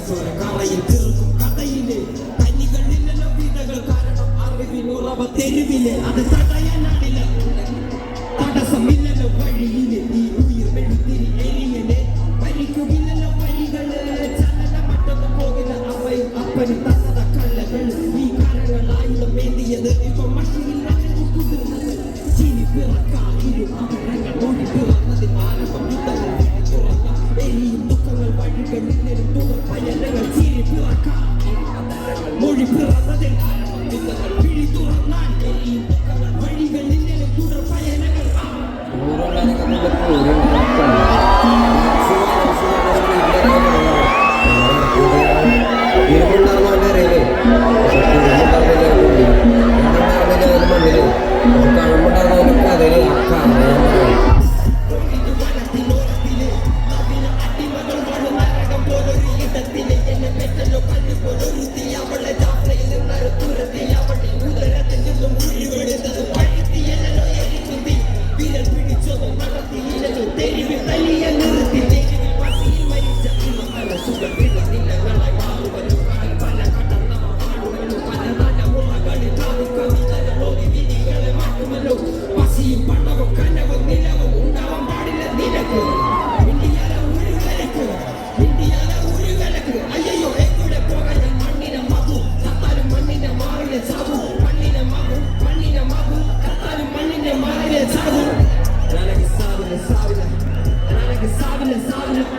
കറയിൽ ചെറുക്കും കഥയിലെ കന്നികളിലെല്ലാം വിതകൾ കാരണം അറിവിനുറവ തെരുവിലെ അത് തടയാനാണില്ല തടസ്സമില്ലല്ലോ വഴിയിലെ ഈ ഉയർ വെളുത്തിരി എരിയനെ ഭരിക്കുകില്ലല്ലോ വഴികൾ ചലനമറ്റൊന്നും പോകില്ല അവയും അപ്പനും തന്നത കള്ളകൾ ഈ കാരണങ്ങളായുധം വേണ്ടിയത് ഇപ്പൊ മഷിയിലാണ് കുതിർന്നത് ചിരി പിറക്കായിരുന്നു അവൻ Corona de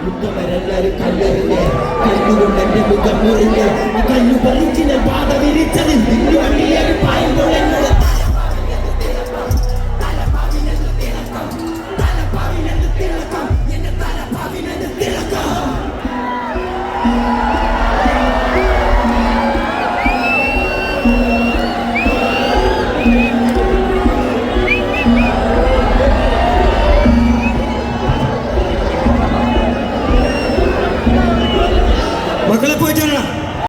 മുത്തവരെല്ലാരും കല്ലെറിഞ്ഞ് കല്ലുകൊണ്ട് എന്റെ മുഖം മുറിഞ്ഞ് കല്ലു Коли